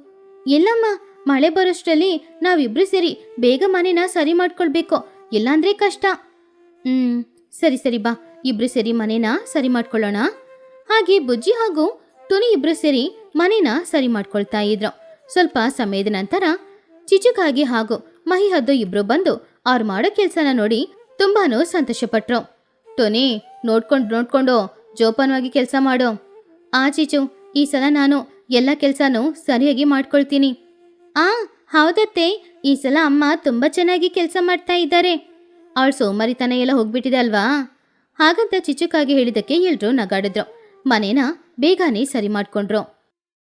ಎಲ್ಲಮ್ಮ, ಮಳೆ ಬರೋಷ್ಟರಲ್ಲಿ ನಾವಿಬ್ರು ಸೇರಿ ಬೇಗ ಮನೇನ ಸರಿ ಮಾಡ್ಕೊಳ್ಬೇಕು. ಇಲ್ಲಾಂದ್ರೆ ಕಷ್ಟ. ಹ್ಮ್, ಸರಿ ಸರಿ ಬಾ. ಇಬ್ರು ಸೇರಿ ಮನೇನ ಸರಿ ಮಾಡ್ಕೊಳ್ಳೋಣ. ಹಾಗೆ ಬುಜ್ಜಿ ಹಾಗೂ ಟುನಿ ಇಬ್ರು ಸೇರಿ ಮನೇನ ಸರಿ ಮಾಡ್ಕೊಳ್ತಾ ಇದ್ರು. ಸ್ವಲ್ಪ ಸಮಯದ ನಂತರ ಚಿಚುಕಾಗಿ ಹಾಗೂ ಮಹಿ ಹದ್ದು ಇಬ್ರು ಬಂದು ಅವ್ರು ಮಾಡೋ ಕೆಲಸನ ನೋಡಿ ತುಂಬಾನು ಸಂತೋಷಪಟ್ರು. ಟೋನಿ, ನೋಡ್ಕೊಂಡು ನೋಡ್ಕೊಂಡು ಜೋಪಾನವಾಗಿ ಕೆಲಸ ಮಾಡು. ಆ ಚಿಚು, ಈ ಸಲ ನಾನು ಎಲ್ಲ ಕೆಲಸನೂ ಸರಿಯಾಗಿ ಮಾಡ್ಕೊಳ್ತೀನಿ. ಆ, ಹೌದತ್ತೆ. ಈ ಸಲ ಅಮ್ಮ ತುಂಬಾ ಚೆನ್ನಾಗಿ ಕೆಲಸ ಮಾಡ್ತಾ ಇದ್ದಾರೆ. ಅವಳು ಸೋಮಾರಿತನ ಎಲ್ಲ ಹೋಗ್ಬಿಟ್ಟಿದೆ ಅಲ್ವಾ? ಹಾಗಂತ ಚಿಚುಕಾಗಿ ಹೇಳಿದಕ್ಕೆ ಎಲ್ರು ನಗಾಡಿದ್ರು. ಮನೇನ ಬೇಗನೆ ಸರಿ ಮಾಡ್ಕೊಂಡ್ರು.